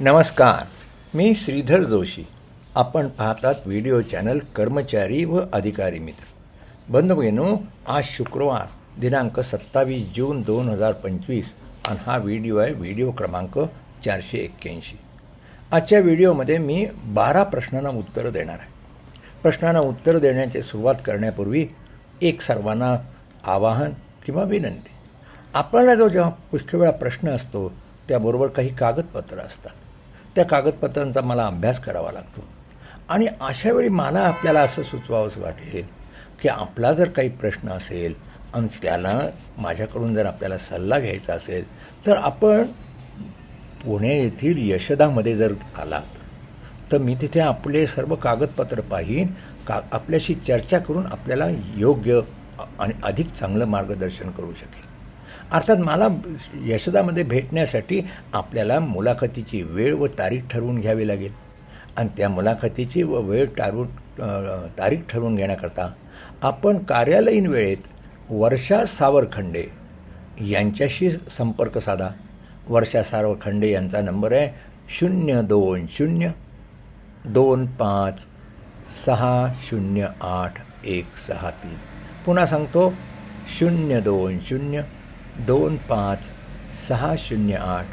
नमस्कार मी श्रीधर जोशी. आपण पाहतात व्हिडिओ चॅनल कर्मचारी व अधिकारी मित्र. बंधुभगिनो आज शुक्रवार दिनांक सत्तावीस जून दोन हजार पंचवीस आणि हा व्हिडिओ आहे व्हिडिओ क्रमांक चारशे एक्क्याऐंशी. आजच्या व्हिडिओमध्ये मी बारा प्रश्नांना उत्तरं देणार आहे. प्रश्नांना उत्तर देण्याची सुरुवात करण्यापूर्वी एक सर्वांना आवाहन किंवा विनंती. आपल्याला जो जेव्हा पुष्कळ वेळा प्रश्न असतो त्याबरोबर काही कागदपत्रं असतात. त्या कागदपत्रांचा मला अभ्यास करावा लागतो. आणि अशावेळी मला आपल्याला असं सुचवावंसं वाटेल की आपला जर काही प्रश्न असेल आणि त्याला माझ्याकडून जर आपल्याला सल्ला घ्यायचा असेल तर आपण पुणे येथील यशदामध्ये जर आलात तर मी तिथे आपले सर्व कागदपत्र पाहीन का आपल्याशी चर्चा करून आपल्याला योग्य आणि अधिक चांगलं मार्गदर्शन करू शकेल अर्थात मला यशदामध्ये भेटण्यासाठी आपल्याला मुलाखतीची वेळ व तारीख ठरवून घ्यावी लागेल. आणि त्या मुलाखतीची व वेळ ठरवून तारीख ठरवून घेण्याकरता आपण कार्यालयीन वेळेत वर्षा सावरखंडे यांच्याशी संपर्क साधा. वर्षा सावरखंडे यांचा नंबर आहे शून्य दोन शून्य दोन पाच सहा शून्य आठ एक सहा तीन. पुन्हा सांगतो शून्य दोन शून्य दोन पाच सहा शून्य आठ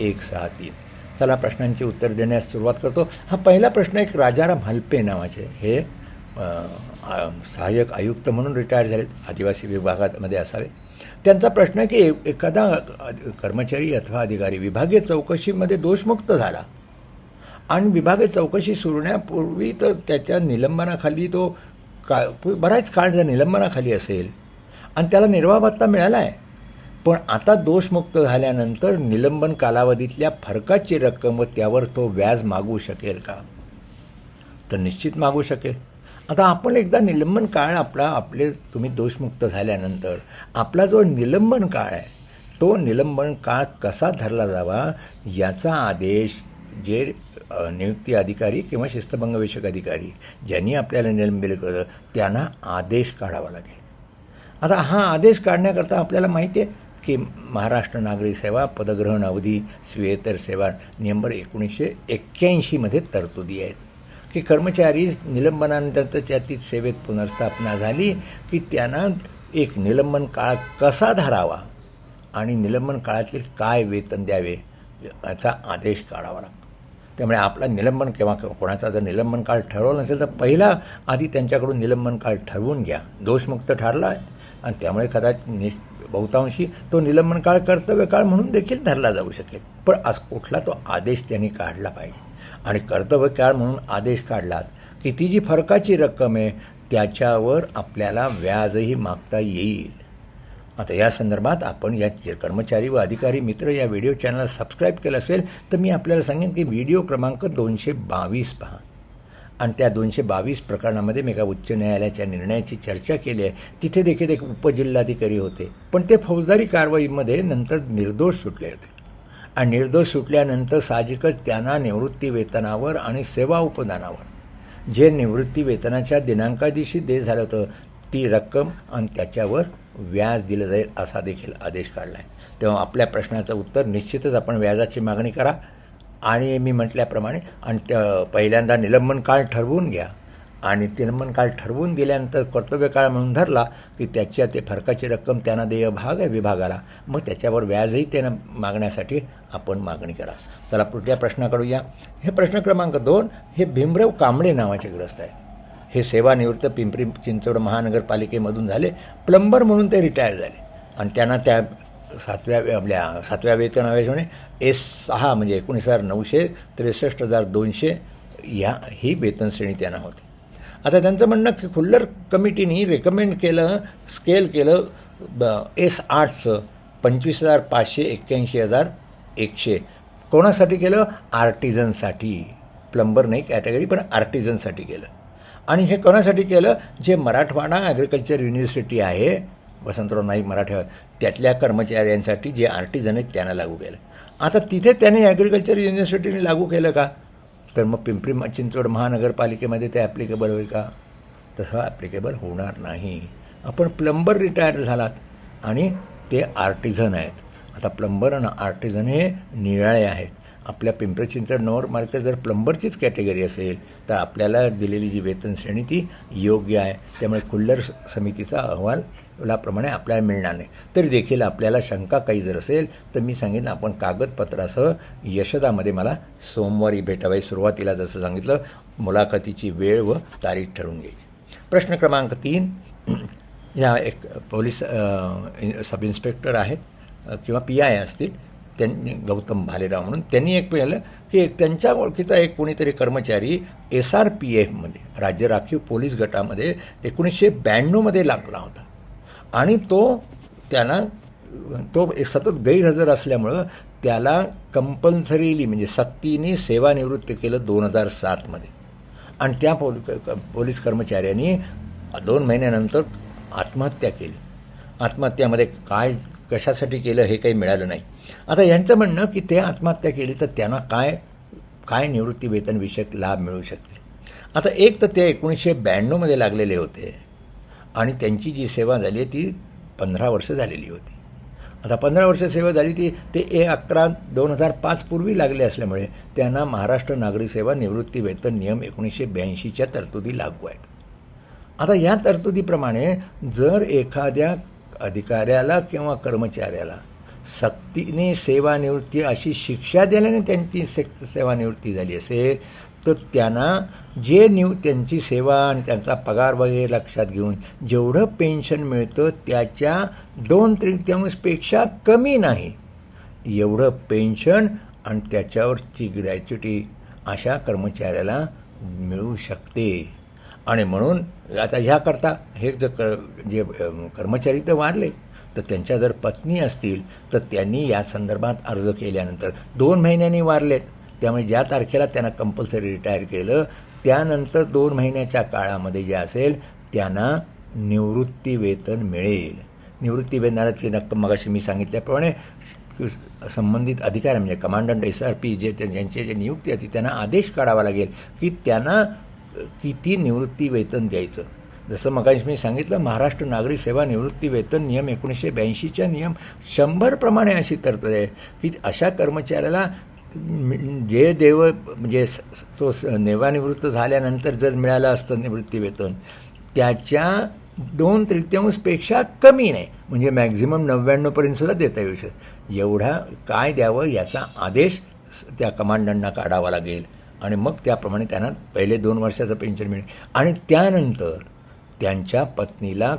एक सहा तीन. चला प्रश्नांची उत्तर देण्यास सुरुवात करतो. हा पहिला प्रश्न एक राजाराम हल्पे नावाचे. हे सहाय्यक आयुक्त म्हणून रिटायर झालेत आदिवासी विभागामध्ये असावे. त्यांचा प्रश्न आहे की ए- एखादा कर्मचारी अथवा अधिकारी विभागीय चौकशीमध्ये दोषमुक्त झाला आणि विभागीय चौकशी सुरण्यापूर्वी तर त्याच्या निलंबनाखाली तो का बराच काळ जर निलंबनाखाली असेल आणि त्याला निर्वाह भत्ता मिळाला आहे. पण आता दोषमुक्त झाल्यानंतर निलंबन कालावधीतल्या फरकाची रक्कम व त्यावर तो व्याज मागू शकेल का? तर निश्चित मागू शकेल. आता आपण एकदा निलंबन काळ आपला आपले तुम्ही दोषमुक्त झाल्यानंतर आपला जो निलंबन काळ आहे तो निलंबन काळ कसा धरला जावा याचा आदेश जे नियुक्ती अधिकारी किंवा शिस्तभंगविषयक अधिकारी ज्यांनी आपल्याला निलंबित केलं त्यांना आदेश काढावा लागेल. आता हा आदेश काढण्याकरता आपल्याला माहिती आहे की महाराष्ट्र नागरी सेवा पदग्रहण अवधी स्वेतर सेवा नंबर एकोणीसशे एक्क्याऐंशीमध्ये तरतुदी आहेत. की कर्मचारी निलंबनानंतर ती सेवेत पुनर्स्थापना झाली की त्यांना एक निलंबन काळ कसा धरावा आणि निलंबन काळातले काय वेतन द्यावे याचा आदेश काढावा लागतो. त्यामुळे आपला निलंबन किंवा कोणाचा जर निलंबन काळ ठरवला नसेल तर पहिला आधी त्यांच्याकडून निलंबन काळ ठरवून घ्या. दोषमुक्त ठरला आहे आणि त्यामुळे कदाचित निश बहुतांशी तो निलंबन काळ कर्तव्य काळ म्हणून देखील धरला जाऊ शकेल. पण आज कुठला तो आदेश त्यांनी काढला पाहिजे? आणि कर्तव्य काळ म्हणून आदेश काढलात की ती जी फरकाची रक्कम आहे त्याच्यावर आपल्याला व्याजही मागता येईल. आता या संदर्भात आपण या कर्मचारी व अधिकारी मित्र या व्हिडिओ चॅनल सबस्क्राईब केलं असेल तर मी आपल्याला सांगेन की व्हिडिओ क्रमांक दोनशे बावीस पहा. आणि त्या दोनशे बावीस प्रकरणामध्ये मी एका उच्च न्यायालयाच्या निर्णयाची चर्चा केली आहे. तिथे देखील एक उपजिल्हाधिकारी होते. पण ते फौजदारी कारवाईमध्ये नंतर निर्दोष सुटले होते. आणि निर्दोष सुटल्यानंतर साहजिकच त्यांना निवृत्ती वेतनावर आणि सेवा उपदानावर जे निवृत्ती वेतनाच्या दिनांका दिवशी दे झालं होतं ती रक्कम आणि त्याच्यावर व्याज दिलं जाईल असा देखील आदेश काढला आहे. तेव्हा आपल्या प्रश्नाचं उत्तर निश्चितच आपण व्याजाची मागणी करा. आणि मी म्हटल्याप्रमाणे आणि त्या पहिल्यांदा निलंबन काळ ठरवून घ्या. आणि निलंबन काळ ठरवून दिल्यानंतर कर्तव्य काळ म्हणून धरला की त्याच्या ते फरकाची रक्कम त्यांना देय भाग आहे विभागाला. मग त्याच्यावर व्याजही त्यांना मागण्यासाठी आपण मागणी करा. चला पुढच्या प्रश्नाकडे या. हे प्रश्न क्रमांक दोन हे भीमराव कांबळे नावाचे ग्रस्त आहेत. हे सेवानिवृत्त पिंपरी चिंचवड महानगरपालिकेमधून झाले प्लंबर म्हणून ते रिटायर झाले. आणि त्यांना त्या सातव्या आपल्या सातव्या वेतन आयोगाने एस सहा म्हणजे एकोणीस हजार नऊशे त्रेसष्ट हजार दोनशे ह्या ही वेतन श्रेणी त्यांना होती. आता त्यांचं म्हणणं की खुल्लर कमिटीने रेकमेंड केलं स्केल केलं ब एस आठचं पंचवीस हजार पाचशे एक्क्याऐंशी हजार एकशे. कोणासाठी केलं? आर्टिझनसाठी. प्लंबर नाही कॅटेगरी पण आर्टिझनसाठी केलं. आणि हे कोणासाठी केलं? जे मराठवाडा ॲग्रिकल्चर युनिव्हर्सिटी आहे वसंतराव नाईक मराठा त्यातल्या कर्मचाऱ्यांसाठी जे आर्टिझन आहेत त्यांना लागू केलं. आता तिथे त्याने ॲग्रिकल्चर युनिव्हर्सिटीने लागू केलं का? तर मग पिंपरी चिंचवड महानगरपालिकेमध्ये ते ॲप्लिकेबल होईल का? तसं ॲप्लिकेबल होणार नाही. आपण प्लंबर रिटायर झालात आणि ते आर्टिझन आहेत. आता प्लंबर आणि आर्टिझन हे निराळे आहेत. आपल्या पिंपरी चिंचवड नवर जर प्लंबरचीच कॅटेगरी असेल तर आपल्याला दिलेली जी वेतन श्रेणी ती योग्य आहे. त्यामुळे कुल्लर समितीचा अहवालाप्रमाणे आपल्याला मिळणार नाही. तरी देखील आपल्याला शंका काही जर असेल तर मी सांगेन आपण कागदपत्रासह यशदामध्ये मला सोमवारी भेटावे सुरुवातीला जसं सांगितलं मुलाखतीची वेळ व तारीख ठरवून घ्यायची. प्रश्न क्रमांक तीन ह्या एक पोलीस सब इन्स्पेक्टर आहेत किंवा पी आय असतील त्यांनी गौतम भालेराव म्हणून त्यांनी एक पाहिलं की एक त्यांच्या ओळखीचा एक कोणीतरी कर्मचारी एस आर पी एफमध्ये राज्य राखीव पोलीस गटामध्ये एकोणीसशे ब्याण्णवमध्ये लागला होता. आणि तो त्यांना तो एक सतत गैरहजर असल्यामुळं त्याला कंपल्सरीली म्हणजे सक्तीने सेवानिवृत्त केलं दोन हजार सातमध्ये आणि त्या पोल पोलीस कर्मचाऱ्यांनी दोन महिन्यानंतर आत्महत्या केली. आत्महत्यामध्ये काय कशासाठी केलं हे काही मिळालं नाही. आता यांचं म्हणणं की ते आत्महत्या केली तर त्यांना काय काय निवृत्ती वेतन विषयक लाभ मिळू शकतील? आता एक तर ते एकोणीसशे ब्याण्णवमध्ये लागलेले होते आणि त्यांची जी सेवा झाली आहे ती पंधरा वर्ष झालेली होती. आता पंधरा वर्ष सेवा झाली ती ते ए अकरा दोन हजार पाचपूर्वी लागले असल्यामुळे त्यांना महाराष्ट्र नागरी सेवा निवृत्ती वेतन नियम एकोणीसशे ब्याऐंशीच्या तरतुदी लागू आहेत. आता या तरतुदीप्रमाणे जर एखाद्या अधिकाऱ्याला किंवा कर्मचाऱ्याला. सक्तीने सेवानिवृत्ती अशी शिक्षा दिल्याने त्यांची से सेवानिवृत्ती झाली असेल तर त्यांना जे निव त्यांची सेवा आणि त्यांचा पगार वगैरे लक्षात घेऊन जेवढं पेन्शन मिळतं त्याच्या दोन तृतीयांशपेक्षा कमी नाही. एवढं पेन्शन आणि त्याच्यावरची ग्रॅच्युटी अशा कर्मचाऱ्याला मिळू शकते. आणि म्हणून आता ह्याकरता हे जर क जे कर्मचारी तर वारले तर त्यांच्या जर पत्नी असतील तर त्यांनी या संदर्भात अर्ज केल्यानंतर दोन महिन्यांनी वारलेत त्यामुळे ज्या तारखेला त्यांना कंपल्सरी रिटायर केलं त्यानंतर दोन महिन्याच्या काळामध्ये जे असेल त्यांना निवृत्ती वेतन मिळेल. निवृत्ती वेतनाची रक्कम मगाशी मी सांगितल्याप्रमाणे संबंधित अधिकारी म्हणजे कमांडंट एस आर पी जे ते- ज्यांची जे नियुक्ती होती त्यांना आदेश काढावा लागेल की त्यांना किती निवृत्ती वेतन द्यायचं? जसं मगाशी मी सांगितलं महाराष्ट्र नागरी सेवा निवृत्ती वेतन नियम एकोणीसशे ब्याऐंशीच्या नियम शंभरप्रमाणे अशी तरतूद आहे की अशा कर्मचाऱ्याला जे देव म्हणजे स- तो स- झाल्यानंतर जर मिळालं असतं निवृत्ती वेतन त्याच्या दोन तृतीयांशपेक्षा कमी नाही. म्हणजे मॅक्झिमम नव्याण्णवपर्यंत सुद्धा देता येऊ शकत. एवढा काय द्यावं याचा आदेश स- त्या कमांडंटना काढावा लागेल. आणि मग त्याप्रमाणे त्यांना पहिले दोन वर्षाचं पेन्शन मिळेल. आणि त्यानंतर त्यांच्या पत्नीला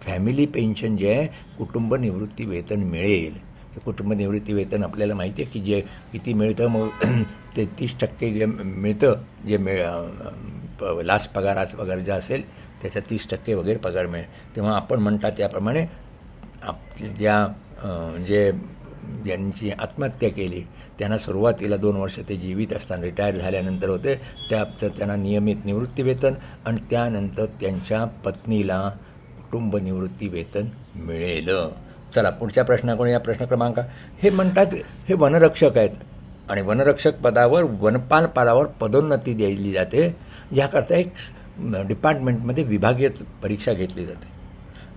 फॅमिली पेन्शन जे आहे कुटुंब निवृत्ती वेतन मिळेल. ते कुटुंब निवृत्ती वेतन आपल्याला माहिती आहे की जे किती मिळतं मग ते तीस टक्के जे मिळतं जे मिळ प- लास्ट पगाराच पगार जे असेल त्याच्या तीस टक्के वगैरे पगार मिळेल. तेव्हा आपण म्हणता त्याप्रमाणे आप ज्या जे ज्यांची आत्महत्या केली त्यांना सुरुवातीला दोन वर्ष ते जीवित असताना रिटायर झाल्यानंतर होते. त्याचं त्यांना नियमित निवृत्ती वेतन आणि त्यानंतर त्यांच्या पत्नीला कुटुंब निवृत्ती वेतन मिळेल. चला पुढच्या प्रश्नाकडून या प्रश्न क्रमांक हे म्हणतात हे वनरक्षक आहेत आणि वनरक्षक पदावर वनपाल पदावर पदोन्नती द्यायली जाते. याकरता एक डिपार्टमेंटमध्ये विभागीय परीक्षा घेतली जाते.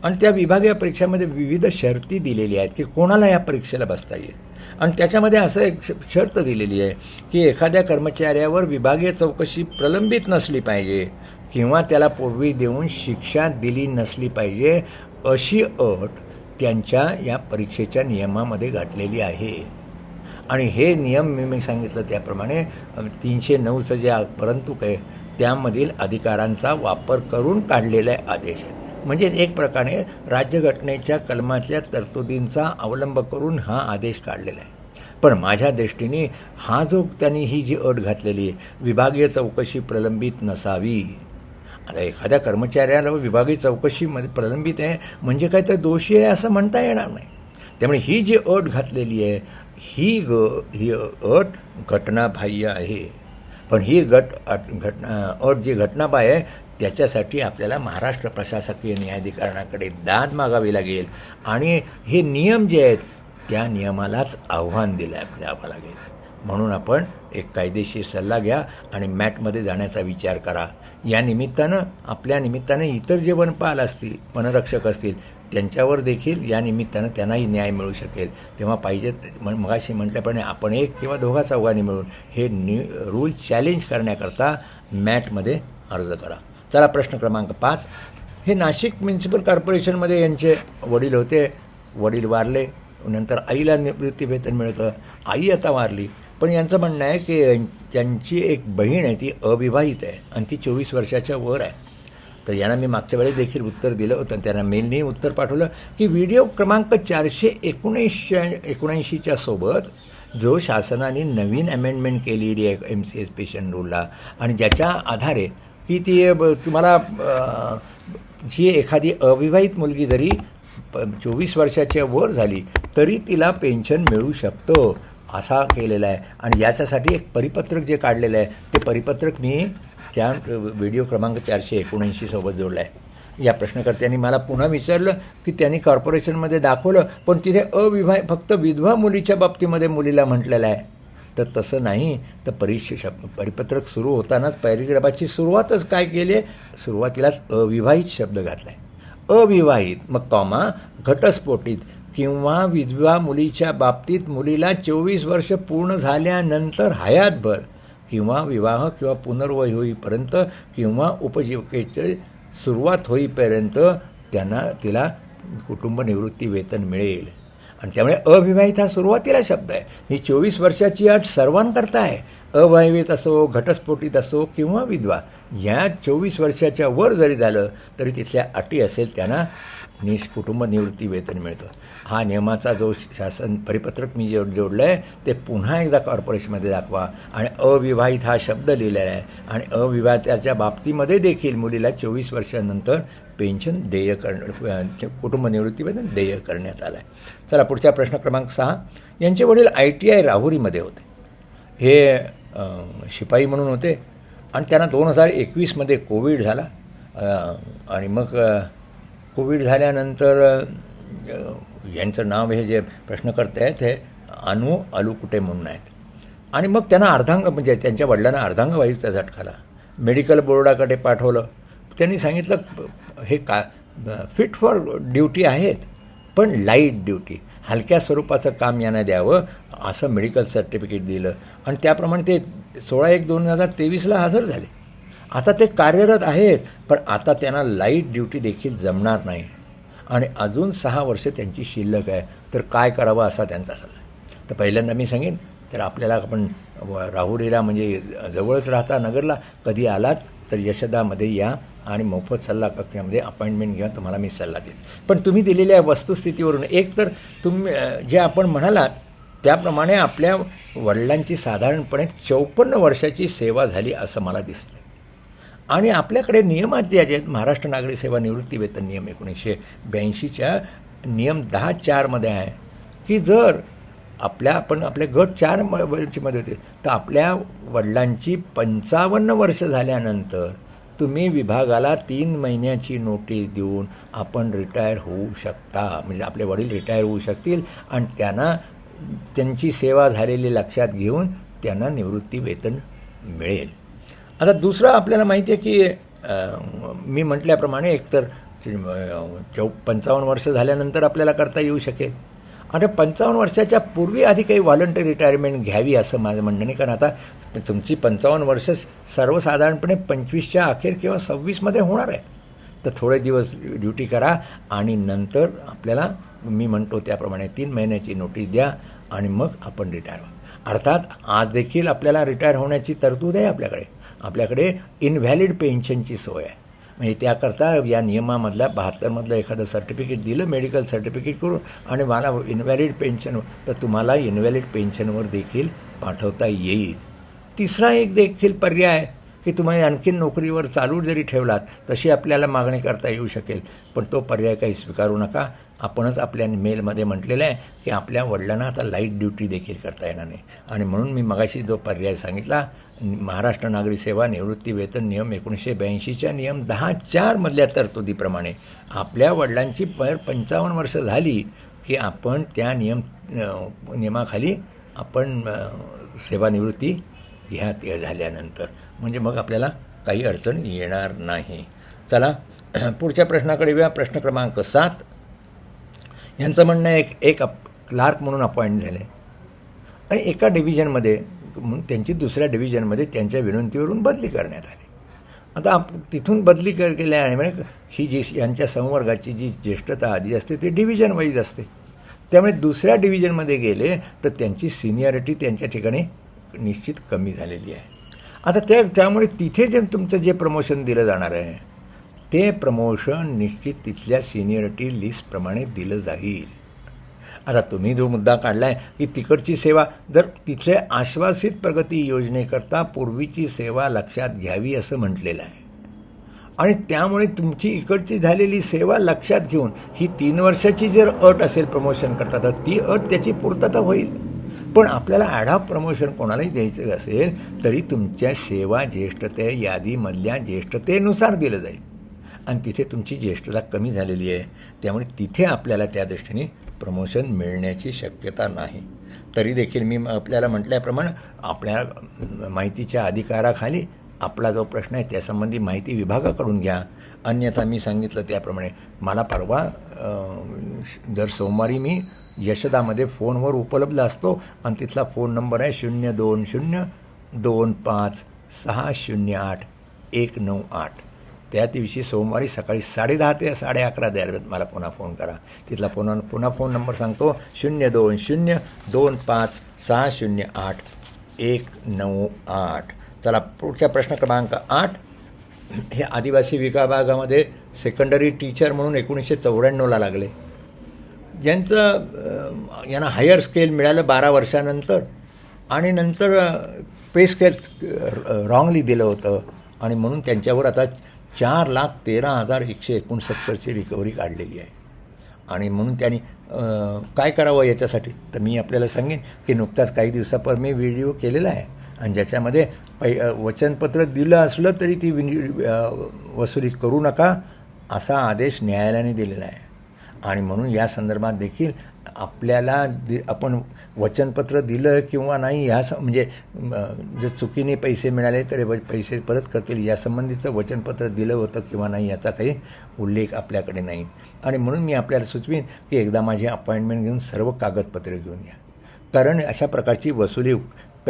आणि त्या विभागीय परीक्षेमध्ये विविध शर्ती दिलेली आहेत की कोणाला या परीक्षेला बसता येईल. आणि त्याच्यामध्ये असं एक श- शर्त दिलेली आहे की एखाद्या कर्मचाऱ्यावर विभागीय चौकशी प्रलंबित नसली पाहिजे किंवा त्याला पूर्वी देऊन शिक्षा दिली नसली पाहिजे अशी अट त्यांच्या या परीक्षेच्या नियमामध्ये घातलेली आहे. आणि हे नियम मी मी सांगितलं त्याप्रमाणे तीनशे नऊचं जे परंतु काय त्यामधील अधिकारांचा वापर करून काढलेले आदेश आहेत. म्हणजे एक प्रकारे राज्यघटनेच्या कलमातल्या तरतुदींचा अवलंब करून हा आदेश काढलेला आहे. पण माझ्या दृष्टीने हा जो त्यांनी ही जी अट घातलेली आहे विभागीय चौकशी प्रलंबित नसावी. आता एखाद्या कर्मचाऱ्याला विभागीय चौकशीमध्ये प्रलंबित आहे म्हणजे काय तर दोषी आहे असं म्हणता येणार नाही. त्यामुळे ही जी अट घातलेली आहे ही ग ही अट घटनाबाह्य आहे. पण ही गट अट घटना अट जी घटनाबाह्य आहे त्याच्यासाठी आपल्याला महाराष्ट्र प्रशासकीय न्यायाधिकरणाकडे दाद मागावी लागेल. आणि हे नियम जे आहेत त्या नियमालाच आव्हान दिलं द्यावं लागेल. म्हणून आपण एक कायदेशीर सल्ला घ्या आणि मॅटमध्ये जाण्याचा विचार करा. या निमित्तानं आपल्या निमित्ताने इतर जे वनपाल असतील वनरक्षक असतील त्यांच्यावर देखील या निमित्तानं त्यांनाही न्याय मिळू शकेल. तेव्हा पाहिजे मग मगाशी म्हटल्याप्रमाणे आपण एक किंवा दोघा चौघांनी मिळून हे न्यू रूल चॅलेंज करण्याकरता मॅटमध्ये अर्ज करा. चला प्रश्न क्रमांक पाच. हे नाशिक म्युन्सिपल कॉर्पोरेशनमध्ये यांचे वडील होते. वडील वारले. नंतर आईला निवृत्तीवेतन मिळतं. आई आता वारली. पण यांचं म्हणणं आहे की त्यांची एक बहीण आहे ती अविवाहित आहे आणि ती चोवीस वर्षाच्या वर आहे. तर यांना मी मागच्या वेळेस देखील उत्तर दिलं होतं. त्यांना मेलने उत्तर पाठवलं की व्हिडिओ क्रमांक चारशे एकोणऐंशी एकोणऐंशीच्या सोबत जो शासनाने नवीन अमेंडमेंट केलेली आहे एम सी एस पेशंट रूलला आणि ज्याच्या आधारे की ती ब- तुम्हाला जी एखादी अविवाहित मुलगी जरी प चोवीस वर्षाच्या वर झाली तरी तिला पेन्शन मिळू शकतं असा केलेला आहे. आणि याच्यासाठी एक परिपत्रक जे काढलेलं आहे ते परिपत्रक मी त्या व्हिडिओ क्रमांक चारशे एकोणऐंशीसोबत जोडलं आहे या प्रश्नकर्त्यांनी मला पुन्हा विचारलं की त्यांनी कॉर्पोरेशनमध्ये दाखवलं पण तिथे अविवाह फक्त विधवा मुलीच्या बाबतीमध्ये मुलीला म्हटलेलं आहे. तर तसं नाही. तर परीक्षे शब्द परिपत्रक सुरू होतानाच पॅरेग्राफाची सुरुवातच काय केली? आहे सुरुवातीलाच अविवाहित शब्द घातला आहे अविवाहित मग कॉमा घटस्फोटीत किंवा विधवा मुलीच्या बाबतीत मुलीला चोवीस वर्ष पूर्ण झाल्यानंतर हयातभर किंवा विवाह किंवा पुनर्वय होईपर्यंत किंवा उपजीविकेचे सुरुवात होईपर्यंत त्यांना तिला कुटुंब निवृत्ती वेतन मिळेल. आणि त्यामुळे अविवाहित हा सुरुवातीला शब्द आहे. ही चोवीस वर्षाची अट सर्वांकरता आहे. अविवाहित असो घटस्फोटीत असो किंवा विधवा या चोवीस वर्षाच्या वर जरी झालं तरी तिथल्या अटी असेल त्यांना निश कुटुंब निवृत्ती वेतन मिळतं. हा नियमाचा जो शासन परिपत्रक मी जे जोडलं आहे ते पुन्हा एकदा कॉर्पोरेशनमध्ये दाखवा आणि अविवाहित हा शब्द लिहिलेला आहे. आणि अविवाहिताच्या बाबतीमध्ये देखील मुलीला चोवीस वर्षानंतर पेन्शन देय करणं कुटुंब निवृत्तीवेतन देय करण्यात आलं आहे चला पुढचा प्रश्न क्रमांक सहा. यांचे वडील आय टी आय राहुरीमध्ये होते. हे शिपाई म्हणून होते आणि त्यांना दोन हजार एकवीसमध्ये कोविड झाला. आणि मग कोविड झाल्यानंतर यांचं नाव हे जे प्रश्नकर्ते आहेत हे अनु अलुकुटे म्हणून आहेत. आणि मग त्यांना अर्धांग म्हणजे त्यांच्या वडिलांना अर्धांगवायूचा झटकाला मेडिकल बोर्डाकडे पाठवलं. त्यांनी सांगितलं हे का फिट फॉर ड्युटी आहेत पण लाइट ड्युटी हलक्या स्वरूपाचं काम यांना द्यावं असं मेडिकल सर्टिफिकेट दिलं. आणि त्याप्रमाणे ते सोळा एक दोन हजार तेवीसला हजर झाले. आता ते कार्यरत आहेत पण आता त्यांना लाइट ड्युटी देखील जमणार नाही. आणि अजून सहा वर्ष त्यांची शिल्लक आहे. तर काय करावं असा त्यांचा सल्ला आहे. तर पहिल्यांदा मी सांगेन तर आपल्याला आपण राहुरीला म्हणजे जवळच राहता नगरला कधी आलात तर यशदामध्ये या आणि मोफत सल्ला कक्षामध्ये अपॉइंटमेंट घेऊन तुम्हाला मी सल्ला देईन. पण तुम्ही दिलेल्या वस्तुस्थितीवरून एक तर तुम्ही जे आपण म्हणालात त्याप्रमाणे आपल्या वडिलांची साधारणपणे चौपन्न वर्षाची सेवा झाली असं मला दिसतं आणि आपल्याकडे नियमात जे आहेत. महाराष्ट्र नागरी सेवा निवृत्ती वेतन नियम एकोणीसशे ब्याऐंशीच्या नियम दहा चारमध्ये आहे की जर आपल्या आपण आपले गट चार म- मध्ये होते तर आपल्या वडिलांची पंचावन्न वर्ष झाल्यानंतर तुम्ही विभागाला तीन महिन्याची नोटीस देऊन आपण रिटायर होऊ शकता. म्हणजे आपले वडील रिटायर होऊ शकतील आणि त्यांना त्यांची सेवा झालेली लक्षात घेऊन त्यांना निवृत्ती वेतन मिळेल. आता दुसरं आपल्याला माहिती आहे की मी म्हटल्याप्रमाणे एकतर चौ पंचावन्न वर्ष झाल्यानंतर आपल्याला करता येऊ शकेल. आता पंचावन्न वर्षाच्या पूर्वी आधी काही व्हॉलंटरी रिटायरमेंट घ्यावी असं माझं म्हणणं नाही. कारण आता तुमची पंचावन्न वर्ष सर्वसाधारणपणे पंचवीसच्या अखेर किंवा सव्वीसमध्ये होणार आहे. तर थोडे दिवस ड्युटी करा आणि नंतर आपल्याला मी म्हणतो त्याप्रमाणे तीन महिन्याची नोटीस द्या आणि मग आपण रिटायर व्हा. अर्थात आज देखील आपल्याला रिटायर होण्याची तरतूद आहे आपल्याकडे. आपल्याकडे इनव्हॅलिड पेन्शनची सोय आहे. म्हणजे त्याकरता या नियमामधल्या बहात्तरमधलं एखादं सर्टिफिकेट दिलं मेडिकल सर्टिफिकेट करून आणि मला इनव्हॅलिड पेन्शन तर तुम्हाला इनव्हॅलिड पेन्शनवर देखील पाठवता येईल. तिसरा एक देखील पर्याय की तुम्ही आणखीन नोकरीवर चालू जरी ठेवलात तशी आपल्याला मागणी करता येऊ शकेल. पण तो पर्याय काही स्वीकारू नका. आपणच आपल्या मेलमध्ये म्हटलेलं आहे की आपल्या वडिलांना आता लाइट ड्युटी देखील करता येणार नाही. आणि म्हणून मी मगाशी जो पर्याय सांगितला महाराष्ट्र नागरी सेवा निवृत्ती वेतन नियम एकोणीसशे ब्याऐंशीच्या नियम दहा चारमधल्या तरतुदीप्रमाणे. आपल्या वडिलांची पर पंचावन्न वर्ष झाली की आपण त्या नियम नियमाखाली आपण सेवानिवृत्ती घ्या ते झाल्यानंतर. म्हणजे मग आपल्याला काही अडचण येणार नाही. चला पुढच्या प्रश्नाकडे येऊया. प्रश्न क्रमांक सात. यांचं म्हणणं एक एक अप क्लार्क म्हणून अपॉइंट झाले. आणि एका डिव्हिजनमध्ये त्यांची दुसऱ्या डिव्हिजनमध्ये त्यांच्या विनंतीवरून बदली करण्यात आली. आता आप तिथून बदली कर केल्याने म्हणजे ही जी यांच्या संवर्गाची जी ज्येष्ठता आधी असते ती डिव्हिजन वाईज असते. त्यामुळे दुसऱ्या डिव्हिजनमध्ये गेले तर त्यांची सिनियरिटी त्यांच्या ठिकाणी निश्चित कमी झालेली आहे. आता त्या त्यामुळे तिथे जे तुमचं जे प्रमोशन दिलं जाणार आहे ते प्रमोशन निश्चित तिथल्या सिनियरिटी लिस्टप्रमाणे दिलं जाईल. आता तुम्ही जो मुद्दा काढला आहे की तिकडची सेवा जर तिथले आश्वासित प्रगती योजनेकरता पूर्वीची सेवा लक्षात घ्यावी असं म्हटलेलं आहे. आणि त्यामुळे तुमची इकडची झालेली सेवा लक्षात घेऊन ही तीन वर्षाची जर अट असेल प्रमोशन करता तर ती अट त्याची पूर्तता होईल. पण आपल्याला आढाव प्रमोशन कोणालाही द्यायचं असेल तरी तुमच्या सेवा ज्येष्ठते यादीमधल्या ज्येष्ठतेनुसार दिलं जाईल. आणि तिथे तुमची ज्येष्ठता कमी झालेली आहे त्यामुळे तिथे आपल्याला त्या दृष्टीने प्रमोशन मिळण्याची शक्यता नाही. तरी देखील मी आपल्याला म्हटल्याप्रमाणे आपल्या माहितीच्या अधिकाराखाली आपला जो प्रश्न आहे त्यासंबंधी माहिती विभागाकडून घ्या. अन्यथा मी सांगितलं त्याप्रमाणे. मला परवा दर सोमवारी मी यशदामध्ये फोनवर उपलब्ध असतो आणि तिथला फोन नंबर आहे शून्य दोन शून्य दोन पाच सहा शून्य आठ एक नऊ आठ. त्या दिवशी सोमवारी सकाळी साडेदहा ते साडे अकरा दरम्यान मला पुन्हा फोन करा. तिथला पुन्हा पुन्हा फोन नंबर सांगतो. शून्य दोन शून्य दोन पाच सहा शून्य आठ एक नऊ आठ. चला पुढच्या प्रश्न क्रमांक आठ. हे आदिवासी विभागामध्ये सेकंडरी टीचर म्हणून एकोणीसशे चौऱ्याण्णवला लागले. ज्यांचं यांना हायर स्केल मिळालं बारा वर्षानंतर. आणि नंतर पे स्केल रॉंगली दिलं होतं. आणि म्हणून त्यांच्यावर आता चार लाख तेरा हजार एकशे एकोणसत्तरची रिकव्हरी काढलेली आहे. आणि म्हणून त्यांनी काय करावं याच्यासाठी? तर मी आपल्याला सांगेन की नुकताच काही दिवसापर मी व्हिडिओ केलेला आहे. आणि ज्याच्यामध्ये पै वचनपत्र दिलं असलं तरी ती विनि वसुली करू नका असा आदेश न्यायालयाने दिलेला आहे. आणि म्हणून या संदर्भात देखील आपल्याला दि आपण वचनपत्र दिलं किंवा नाही ह्या स म्हणजे जर चुकीने पैसे मिळाले तर पैसे परत करतील यासंबंधीचं वचनपत्र दिलं होतं किंवा नाही याचा काही उल्लेख आपल्याकडे नाही. आणि म्हणून मी आपल्याला सुचवीन की एकदा माझी अपॉइंटमेंट घेऊन सर्व कागदपत्रे घेऊन या. कारण अशा प्रकारची वसुली क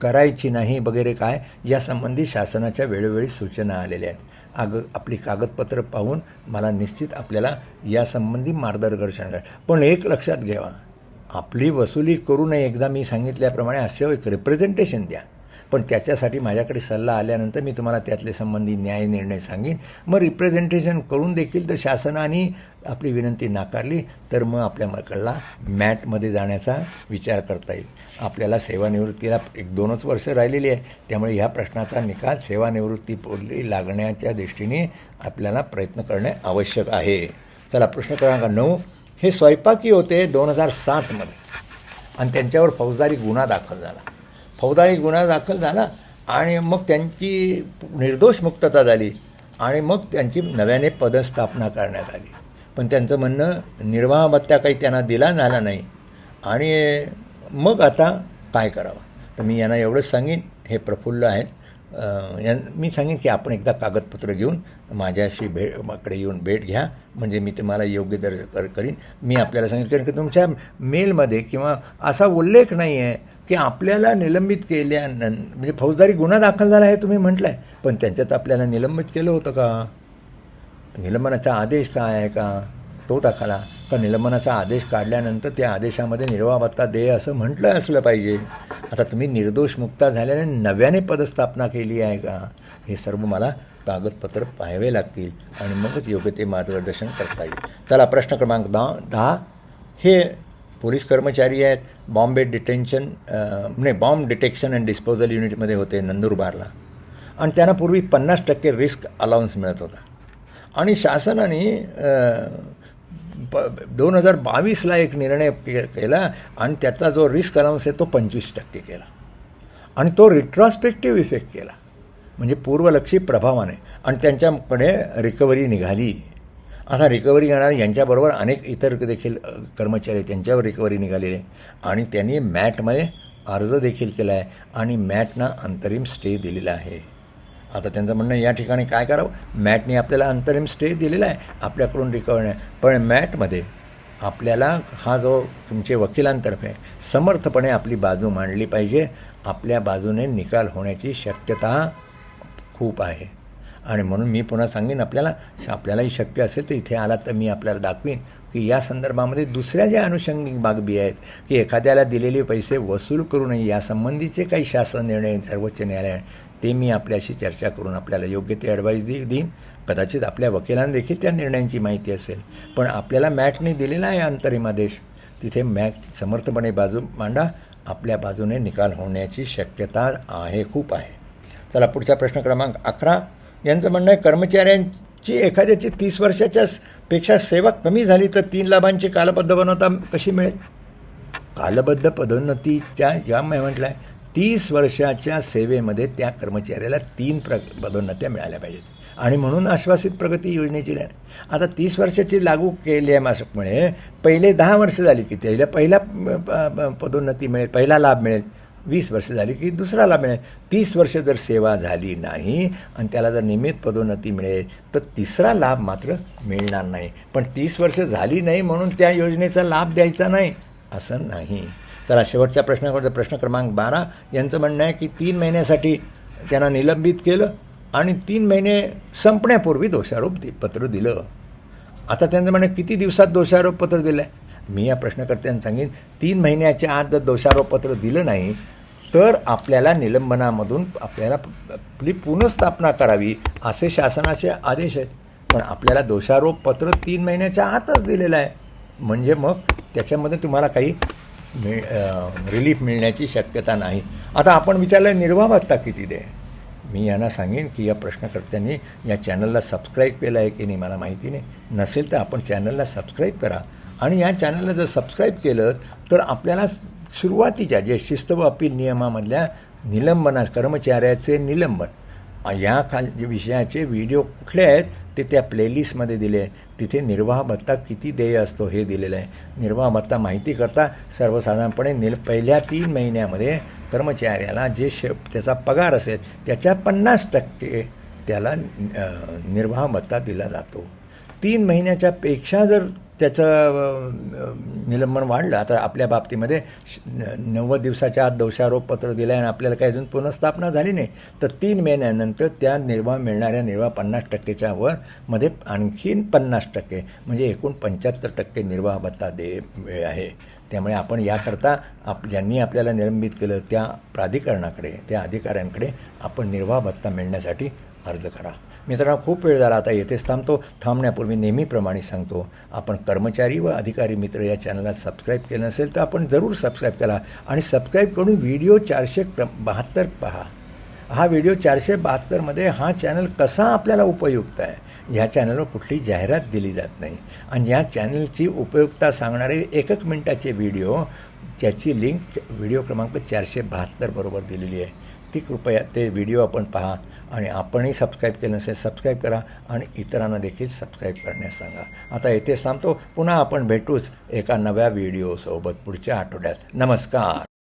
करायची नाही वगैरे काय यासंबंधी शासनाच्या वेळोवेळी सूचना आलेल्या आहेत. आग आपली कागदपत्र पाहून मला निश्चित आपल्याला यासंबंधी मार्गदर्शन करा. पण एक लक्षात घ्यावा आपली वसुली करू नये. एकदा मी सांगितल्याप्रमाणे असे एक रिप्रेझेंटेशन द्या. पण त्याच्यासाठी माझ्याकडे सल्ला आल्यानंतर मी तुम्हाला त्यातले संबंधी न्याय निर्णय सांगेन. मग रिप्रेझेंटेशन करून देखील तर शासनाने आपली विनंती नाकारली तर मग आपल्या मकडला मॅटमध्ये जाण्याचा विचार करता येईल. आपल्याला सेवानिवृत्तीला एक दोनच वर्ष राहिलेली आहे. त्यामुळे ह्या प्रश्नाचा निकाल सेवानिवृत्ती पोली लागण्याच्या दृष्टीने आपल्याला प्रयत्न करणे आवश्यक आहे. चला प्रश्न क्रमांक नऊ. हे स्वयंपाकी होते दोन हजार सातमध्ये आणि त्यांच्यावर फौजदारी गुन्हा दाखल झाला. फौजदारी गुन्हा दाखल झाला आणि मग त्यांची निर्दोष मुक्तता झाली आणि मग त्यांची नव्याने पदस्थापना करण्यात आली. पण त्यांचं म्हणणं निर्वाह भत्ता काही त्यांना दिला झाला नाही. आणि मग आता काय करावं? तर मी यांना एवढंच सांगेन हे प्रफुल्ल आहेत. यां मी सांगेन की आपण एकदा कागदपत्र घेऊन माझ्याशी भेट माकडे येऊन भेट घ्या. म्हणजे मी तुम्हाला योग्य दर कर करीन. मी आपल्याला सांगितलं कारण की तुमच्या मेलमध्ये किंवा असा उल्लेख नाही आहे की आपल्याला निलंबित केल्यानं म्हणजे फौजदारी गुन्हा दाखल झाला आहे तुम्ही म्हटलं आहे पण त्यांच्यात आपल्याला निलंबित केलं होतं का? निलंबनाचा आदेश काय आहे का? तो दाखला. का निलंबनाचा आदेश काढल्यानंतर त्या आदेशामध्ये निर्वाभत्ता दे असं म्हटलं असलं पाहिजे? आता तुम्ही निर्दोष मुक्ता झाल्याने नव्याने पदस्थापना केली आहे का? हे सर्व मला कागदपत्र पाहावे लागतील आणि मगच योग्य ते मार्गदर्शन करता येईल. चला प्रश्न क्रमांक दहा दहा. हे पोलीस कर्मचारी आहेत. बॉम्बे डिटेन्शन म्हणजे बॉम्ब डिटेक्शन अँड डिस्पोजल युनिटमध्ये होते नंदुरबारला. आणि त्यांना पूर्वी पन्नास टक्के रिस्क अलाउन्स मिळत होता. आणि शासनाने ब दोन हजार बावीसला एक निर्णय के केला आणि त्याचा जो रिस्क अलाउन्स आहे तो पंचवीस टक्के केला. आणि तो रिट्रॉस्पेक्टिव्ह इफेक्ट केला. म्हणजे पूर्वलक्षी प्रभावाने. आणि त्यांच्याकडे रिकव्हरी निघाली. आता रिकव्हरी घेणार यांच्याबरोबर अनेक इतर देखील कर्मचारी त्यांच्यावर रिकव्हरी निघालेली आहे. आणि त्यांनी मॅटमध्ये अर्ज देखील केला आहे आणि मॅटना अंतरिम स्टे दिलेला आहे. आता त्यांचं म्हणणं या ठिकाणी काय करावं? मॅटने आपल्याला अंतरिम स्टे दिलेला आहे आपल्याकडून रिकव्हरी नाही. पण मॅटमध्ये आपल्याला हा जो तुमचे वकिलांतर्फे समर्थपणे आपली बाजू मांडली पाहिजे. आपल्या बाजूने निकाल होण्याची शक्यता खूप आहे. आणि म्हणून मी पुन्हा सांगेन आपल्याला आपल्यालाही शक्य असेल तर इथे आला तर मी आपल्याला दाखवीन की या संदर्भामध्ये दुसऱ्या ज्या अनुषंगिक बागबी आहेत की एखाद्याला दिलेले पैसे वसूल करू नये यासंबंधीचे काही शासन निर्णय सर्वोच्च न्यायालयाने ते मी आपल्याशी चर्चा करून आपल्याला योग्य ते ॲडवाईस दे देईन. कदाचित आपल्या वकिलांना देखील त्या निर्णयांची माहिती असेल. पण आपल्याला मॅटने दिलेला आहे अंतरिम आदेश तिथे मॅट समर्थपणे बाजू मांडा आपल्या बाजूने निकाल होण्याची शक्यता आहे खूप आहे. चला पुढचा प्रश्न क्रमांक अकरा. यांचं म्हणणं आहे कर्मचाऱ्यांची एखाद्याची तीस वर्षाच्या पेक्षा सेवा कमी झाली तर तीन लाभांची कालबद्ध बनवता कशी मिळेल? कालबद्ध पदोन्नतीच्या ज्या मी म्हटलं आहे तीस वर्षाच्या सेवेमध्ये त्या कर्मचाऱ्याला तीन प्र पदोन्नत्या मिळाल्या पाहिजेत. आणि म्हणून आश्वासित प्रगती योजनेची ला- आता तीस वर्षाची लागू केली आहे मासकमुळे पहिले दहा वर्ष झाली की त्याला पहिला प- पदोन्नती मिळेल पहिला लाभ मिळेल. वीस वर्ष झाली की दुसरा लाभ मिळेल. तीस वर्ष जर सेवा झाली नाही आणि त्याला जर नियमित पदोन्नती मिळेल तर तिसरा लाभ मात्र मिळणार नाही. पण तीस वर्ष झाली नाही म्हणून त्या योजनेचा लाभ द्यायचा नाही असं नाही. चला शेवटच्या प्रश्नाकडचा प्रश्न क्रमांक बारा. यांचं म्हणणं आहे की तीन महिन्यासाठी त्यांना निलंबित केलं आणि तीन महिने संपण्यापूर्वी दोषारोप दि पत्र दिलं. आता त्यांचं म्हणणं किती दिवसात दोषारोप पत्र दिलं आहे मी या प्रश्नकर्त्यांना सांगेन तीन महिन्याच्या आत जर दोषारोपपत्र दिलं नाही तर आपल्याला निलंबनामधून आपल्याला आपली पुनर्स्थापना करावी असे शासनाचे आदेश आहेत. पण आपल्याला दोषारोपपत्र तीन महिन्याच्या आतच दिलेलं आहे. म्हणजे मग त्याच्यामध्ये तुम्हाला काही मिळ रिलीफ मिळण्याची शक्यता नाही. आता आपण विचारलं निर्वाह भत्ता किती दे? मी यांना सांगेन की या प्रश्नकर्त्यांनी या चॅनलला सबस्क्राईब केलं आहे की नाही मला माहिती नाही. नसेल तर आपण चॅनलला सबस्क्राईब करा. आणि या चॅनलला जर सबस्क्राईब केलं तर आपल्याला सुरुवातीच्या जे शिस्त व अपील नियमामधल्या निलंबना कर्मचाऱ्याचे निलंबन या खाल जे विषयाचे व्हिडिओ कुठले आहेत ते त्या प्लेलिस्टमध्ये दिले. तिथे निर्वाह भत्ता किती देय असतो हे दिलेलं आहे. निर्वाह भत्ता माहिती करता सर्वसाधारणपणे निल पहिल्या तीन महिन्यामध्ये कर्मचाऱ्याला जे श त्याचा पगार असेल त्याच्या पन्नास टक्के त्याला निर्वाह भत्ता दिला जातो. तीन महिन्याच्या पेक्षा जर त्याचं निलंबन वाढलं. आता आपल्या बाबतीमध्ये न- नव्वद दिवसाच्या आत दोषारोप पत्र दिलं आहे आणि आपल्याला काही अजून पुनर्स्थापना झाली नाही. तर तीन महिन्यानंतर त्या निर्वाह मिळणाऱ्या निर्वाह पन्नास टक्केच्या वर मध्ये आणखीन पन्नास टक्के म्हणजे एकूण पंच्याहत्तर टक्के निर्वाह भत्ता दे वेळ आहे. त्यामुळे आपण याकरता आप ज्यांनी आपल्याला निलंबित केलं त्या प्राधिकरणाकडे त्या अधिकाऱ्यांकडे आपण निर्वाह भत्ता मिळण्यासाठी अर्ज करा. मित्रांनो खूप वेळ झाला आता येथेच थांबतो. थांबण्यापूर्वी नेहमीप्रमाणे सांगतो आपण कर्मचारी व अधिकारी मित्र या चॅनलला सबस्क्राईब केलं नसेल तर आपण जरूर सबस्क्राईब करा आणि सबस्क्राईब करून व्हिडिओ चारशे क्र बहात्तर पहा. हा व्हिडिओ चारशे बहात्तरमध्ये हा चॅनल कसा आपल्याला उपयुक्त आहे ह्या चॅनलवर कुठली जाहिरात दिली जात नाही आणि या चॅनलची उपयुक्तता सांगणारे एकक मिनटाचे व्हिडिओ ज्याची लिंक व्हिडिओ क्रमांक चारशे बहात्तर बरोबर दिलेली आहे. ती कृपया ते व्हिडिओ आपण पहा आणि आपणही सबस्क्राईब केलं नसेल सबस्क्राईब करा आणि इतरांना देखील सबस्क्राईब करण्यास सांगा. आता येथेच थांबतो. पुन्हा आपण भेटूच एका नव्या व्हिडिओसोबत पुढच्या आठवड्यात. नमस्कार.